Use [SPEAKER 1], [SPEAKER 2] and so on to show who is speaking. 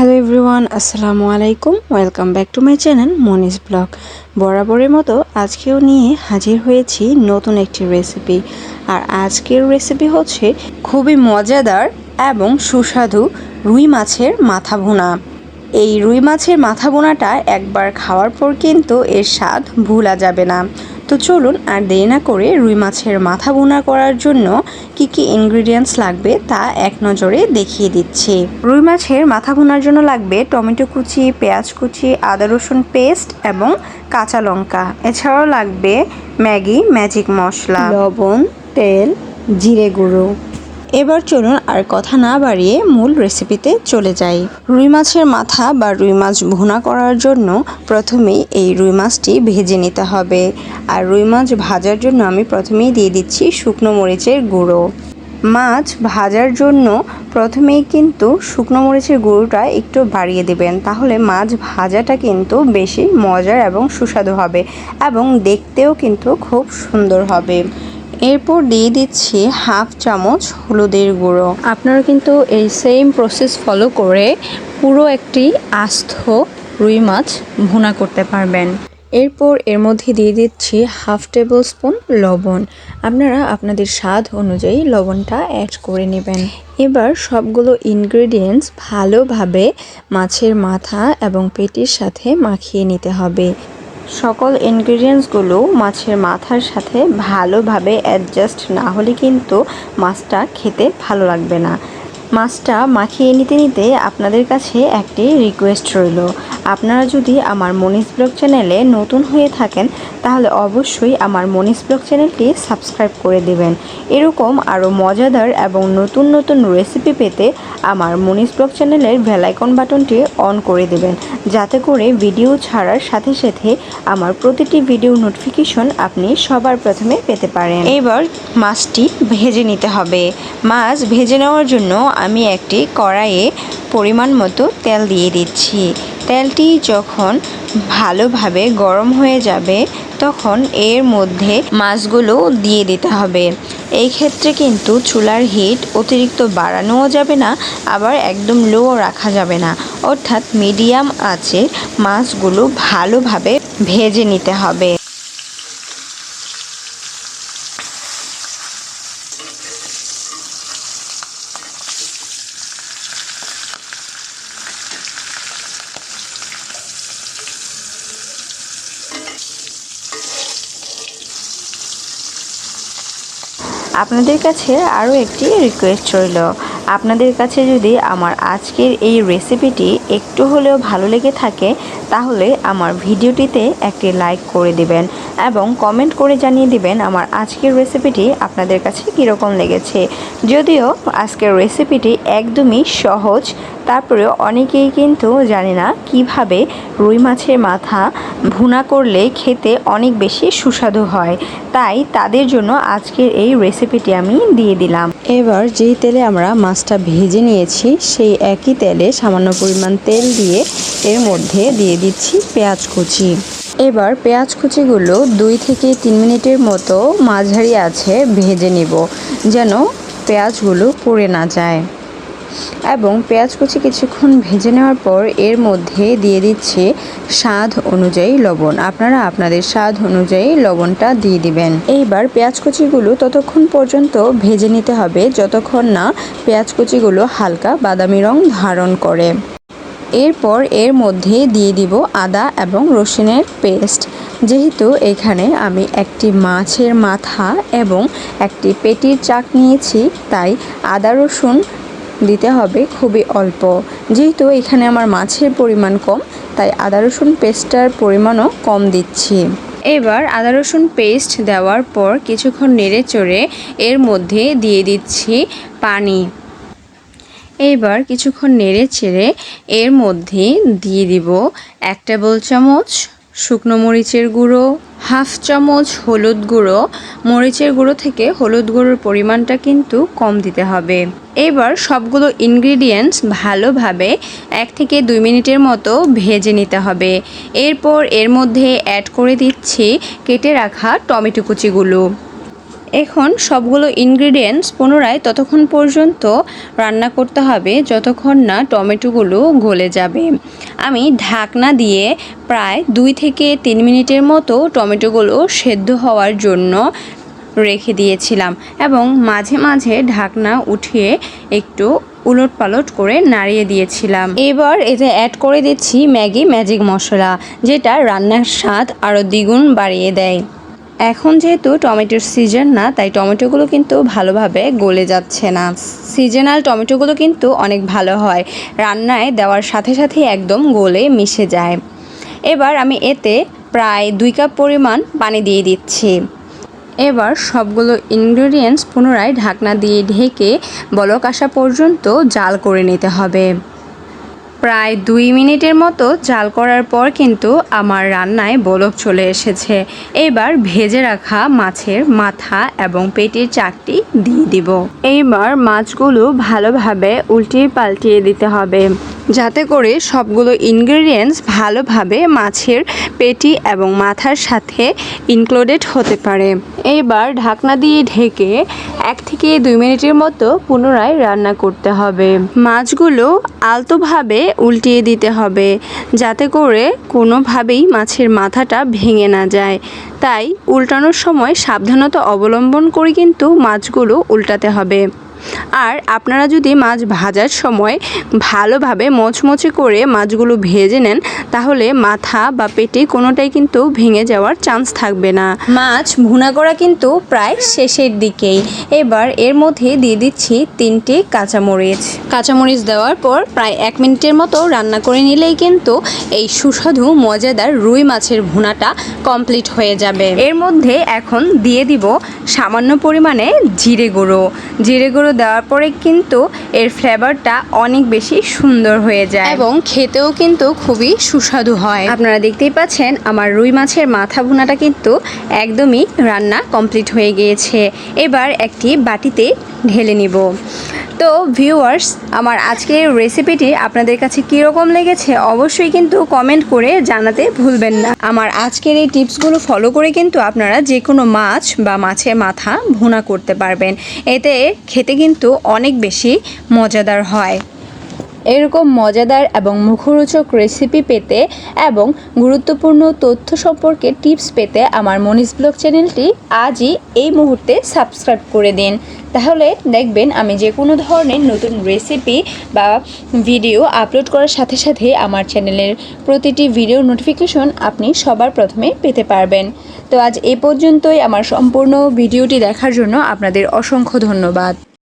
[SPEAKER 1] Hello everyone আসসালামু আলাইকুম welcome back to my channel Moni's blog বরাবরের মতো আজকেও নিয়ে হাজির হয়েছি নতুন একটি রেসিপি আর আজকের রেসিপি হচ্ছে খুবই মজাদার এবং সুস্বাদু রুই মাছের মাথা ভুনা। এই রুই মাছের মাথা বোনাটা একবার খাওয়ার পর কিন্তু এর স্বাদ ভুলা যাবে না। তো চলুন আর দেরি না করে রুই মাছের মাথা বোনা করার জন্য কি কি ইনগ্রিডিয়েন্টস লাগবে তা এক নজরে দেখিয়ে দিচ্ছি। রুই মাছের মাথা বোনার জন্য লাগবে টমেটো কুচি, পেঁয়াজ কুচি, আদা রসুন পেস্ট এবং কাঁচা লঙ্কা। এছাড়াও লাগবে ম্যাগি ম্যাজিক মশলা। লবণ, তেল, জিরে গুঁড়ো। এবার চলুন আর কথা না বাড়িয়ে মূল রেসিপিতে চলে যাই। রুই মাছের মাথা বা রুই মাছ ভুনা করার জন্য প্রথমেই এই রুই মাছটি ভেজে নিতে হবে। আর রুই মাছ ভাজার জন্য আমি প্রথমেই দিয়ে দিচ্ছি শুকনো মরিচের গুঁড়ো। মাছ ভাজার জন্য প্রথমেই কিন্তু শুকনো মরিচের গুঁড়োটা একটু বাড়িয়ে দেবেন, তাহলে মাছ ভাজাটা কিন্তু বেশি মজার এবং সুস্বাদু হবে এবং দেখতেও কিন্তু খুব সুন্দর হবে। এরপর দিয়ে দিচ্ছি হাফ চামচ হলুদের গুঁড়ো। আপনারা কিন্তু এই সেম প্রসেস ফলো করে পুরো একটি আস্ত রুই মাছ ভুনা করতে পারবেন। এরপর এর মধ্যে দিয়ে দিচ্ছি হাফ টেবিল স্পুন লবণ। আপনারা আপনাদের স্বাদ অনুযায়ী লবণটা অ্যাড করে নেবেন। এবার সবগুলো ইনগ্রেডিয়েন্টস ভালোভাবে মাছের মাথা এবং পেটির সাথে মাখিয়ে নিতে হবে। সকল ইনগ্রিডিয়েন্টসগুলো মাছের মাথার সাথে ভালোভাবে অ্যাডজাস্ট না হলে কিন্তু মাছটা খেতে ভালো লাগবে না। মাছটা মাখিয়ে নিতে নিতে আপনাদের কাছে একটি রিকোয়েস্ট রইল। আপনারা যদি আমার মনিস ব্লগ চ্যানেলে নতুন হয়ে থাকেন, তাহলে অবশ্যই আমার মনিস ব্লগ চ্যানেলটি সাবস্ক্রাইব করে দেবেন। এরকম আরও মজাদার এবং নতুন নতুন রেসিপি পেতে আমার মনিস ব্লগ চ্যানেলের বেলাইকন বাটনটি অন করে দেবেন। যাতে করে ভিডিও ছাড়ার সাথে সাথে আমার প্রতিটি ভিডিও নোটিফিকেশন আপনি সবার প্রথমে পেতে পারেন। এবার মাছটি ভেজে নিতে হবে। মাছ ভেজে নেওয়ার জন্য আমি একটি কড়াইয়ে পরিমাণ মতো তেল দিয়ে দিচ্ছি। তেলটি যখন ভালোভাবে গরম হয়ে যাবে, তখন এর মধ্যে মাছগুলো দিয়ে দিতে হবে। এই ক্ষেত্রে কিন্তু চুলার হিট অতিরিক্ত বাড়ানোও যাবে না, আবার একদম লো রাখা যাবে না। অর্থাৎ মিডিয়াম আছে মাছগুলো ভালোভাবে ভেজে নিতে হবে। আপনাদের কাছে আরও একটি রিকোয়েস্ট রইল। আপনাদের কাছে যদি আমার আজকের এই রেসিপিটি একটু হলেও ভালো লেগে থাকে তাহলে আমার ভিডিওটিতে একটি লাইক করে দিবেন এবং কমেন্ট করে জানিয়ে দিবেন আমার আজকের রেসিপিটি আপনাদের কাছে কীরকম লেগেছে। যদিও আজকের রেসিপিটি একদমই সহজ তারপরে অনেকেই কিন্তু জানে না কীভাবে রুই মাছের মাথা ভুনা করলে খেতে অনেক বেশি সুস্বাদু হয়। তাই তাদের জন্য আজকের এই রেসিপিটি আমি দিয়ে দিলাম। এবার যেই তেলে আমরা মাছটা ভেজে নিয়েছি, সেই একই তেলে সামান্য পরিমাণ তেল দিয়ে এর মধ্যে দিয়ে দিচ্ছি পেঁয়াজ কুচি। এবার পেঁয়াজ কুচিগুলো দুই থেকে তিন মিনিটের মতো মাঝারি আছে ভেজে নিব, যেন পেঁয়াজগুলো পুড়ে না যায়। এবং পেঁয়াজ কুচি কিছুক্ষণ ভেজে নেওয়ার পর এর মধ্যে দিয়ে দিচ্ছে স্বাদ অনুযায়ী লবণ। আপনারা আপনাদের স্বাদ অনুযায়ী লবণটা দিয়ে দিবেন। এইবার পেঁয়াজ কুচিগুলো ততক্ষণ পর্যন্ত ভেজে নিতে হবে, যতক্ষণ না পেঁয়াজ কুচিগুলো হালকা বাদামি রং ধারণ করে। এরপর এর মধ্যে দিয়ে দিব আদা এবং রসুনের পেস্ট। যেহেতু এখানে আমি একটি মাছের মাথা এবং একটি পেটির চাক নিয়েছি, তাই আদা রসুন দিতে হবে খুবই অল্প। যেহেতু এখানে আমার মাছের পরিমাণ কম, তাই আদা রসুন পেস্টটার পরিমাণও কম দিচ্ছি। এবার আদা রসুন পেস্ট দেওয়ার পর কিছুক্ষণ নেড়ে চড়ে এর মধ্যে দিয়ে দিচ্ছি পানি। এইবার কিছুক্ষণ নেড়ে চেড়ে এর মধ্যে দিয়ে দিব এক টেবিল চামচ শুকনো মরিচের গুঁড়ো, হাফ চামচ হলুদ গুঁড়ো। মরিচের গুঁড়ো থেকে হলুদ গুঁড়োর পরিমাণটা কিন্তু কম দিতে হবে। এবার সবগুলো ইনগ্রিডিয়েন্টস ভালোভাবে এক থেকে দুই মিনিটের মতো ভেজে নিতে হবে। এরপর এর মধ্যে অ্যাড করে দিচ্ছি কেটে রাখা টমেটো কুচিগুলো। এখন সবগুলো ইনগ্রিডিয়েন্টস পুনরায় ততক্ষণ পর্যন্ত রান্না করতে হবে যতক্ষণ না টমেটোগুলো গলে যাবে। আমি ঢাকনা দিয়ে প্রায় দুই থেকে তিন মিনিটের মতো টমেটোগুলো সেদ্ধ হওয়ার জন্য রেখে দিয়েছিলাম এবং মাঝে মাঝে ঢাকনা উঠিয়ে একটু উলট পালট করে নাড়িয়ে দিয়েছিলাম। এবার এতে অ্যাড করে দিচ্ছি ম্যাগি ম্যাজিক মশলা, যেটা রান্নার স্বাদ আরও দ্বিগুণ বাড়িয়ে দেয়। এখন যেহেতু টমেটোর সিজন না, তাই টমেটোগুলো কিন্তু ভালোভাবে গলে যাচ্ছে না। সিজনাল টমেটোগুলো কিন্তু অনেক ভালো হয়। রান্নায় দেওয়ার সাথে সাথে একদম গলে মিশে যায়। এবার আমি এতে প্রায় দুই কাপ পরিমাণ পানি দিয়ে দিচ্ছি। এবার সবগুলো ইনগ্রেডিয়েন্টস পুনরায় ঢাকনা দিয়ে ঢেকে বলক আসা পর্যন্ত জাল করে নিতে হবে। প্রায় দুই মিনিটের মতো জাল করার পর কিন্তু আমার রান্নায় বলক চলে এসেছে। এবার ভেজে রাখা মাছের মাথা এবং পেটির চাকটি দিয়ে দিব। এইবার মাছগুলো ভালোভাবে উল্টিয়ে পাল্টিয়ে দিতে হবে। যাতে করে সবগুলো ইনগ্রেডিয়েন্টস ভালোভাবে মাছের পেটি এবং মাথার সাথে ইনক্লুডেড হতে পারে। এইবার ঢাকনা দিয়ে ঢেকে এক থেকে দুই মিনিটের মতো পুনরায় রান্না করতে হবে। মাছগুলো আলতোভাবে উল্টিয়ে দিতে হবে, যাতে করে কোনোভাবেই মাছের মাথাটা ভেঙে না যায়। তাই উল্টানোর সময় সাবধানতা অবলম্বন করে কিন্তু মাছগুলো উল্টাতে হবে। আর আপনারা যদি মাছ ভাজার সময় ভালোভাবে মচমচে করে মাছগুলো ভেজে নেন, তাহলে মাথা বা পেটে কোনোটাই কিন্তু ভেঙে যাওয়ার চান্স থাকবে না। মাছ ভুনা করা কিন্তু প্রায় শেষের দিকেই। এবার এর মধ্যে দিয়ে দিচ্ছি তিনটে কাঁচামরিচ। কাঁচামরিচ দেওয়ার পর প্রায় এক মিনিটের মতো রান্না করে নিলেই কিন্তু এই সুস্বাদু, মজাদার রুই মাছের ভুনাটা কমপ্লিট হয়ে যাবে। এর মধ্যে এখন দিয়ে দিব সামান্য পরিমাণে জিরে গুঁড়ো। জিরে গুঁড়ো দেওয়ার পরে কিন্তু এর ফ্লেভারটা অনেক বেশি সুন্দর হয়ে যায়। এবং খেতেও কিন্তু খুবই সুস্বাদু হয়। আপনারা দেখতেই পাচ্ছেন আমার রুই মাছের মাথা ভুনাটা কিন্তু একদমই রান্না কমপ্লিট হয়ে গিয়েছে। এবার একটি বাটিতে ঢেলে নিব। তো ভিউয়ার্স আমার আজকের রেসিপিটি আপনাদের কাছে কীরকম লেগেছে অবশ্যই কিন্তু কমেন্ট করে জানাতে ভুলবেন না। আমার আজকের এই টিপসগুলো ফলো করে কিন্তু আপনারা যে কোনো মাছ বা মাছের মাথা ভুনা করতে পারবেন। এতে খেতে কিন্তু অনেক বেশি মজাদার হয়। এরকম মজাদার এবং মুখরোচক রেসিপি পেতে এবং গুরুত্বপূর্ণ তথ্য সম্পর্কে টিপস পেতে আমার মনিস ব্লগ চ্যানেলটি আজই এই মুহূর্তে সাবস্ক্রাইব করে দিন। তাহলে দেখবেন আমি যে কোনো ধরনের নতুন রেসিপি বা ভিডিও আপলোড করার সাথে সাথে আমার চ্যানেলের প্রতিটি ভিডিও নোটিফিকেশন আপনি সবার প্রথমে পেতে পারবেন। তো আজ এ পর্যন্তই। আমার সম্পূর্ণ ভিডিওটি দেখার জন্য আপনাদের অসংখ্য ধন্যবাদ।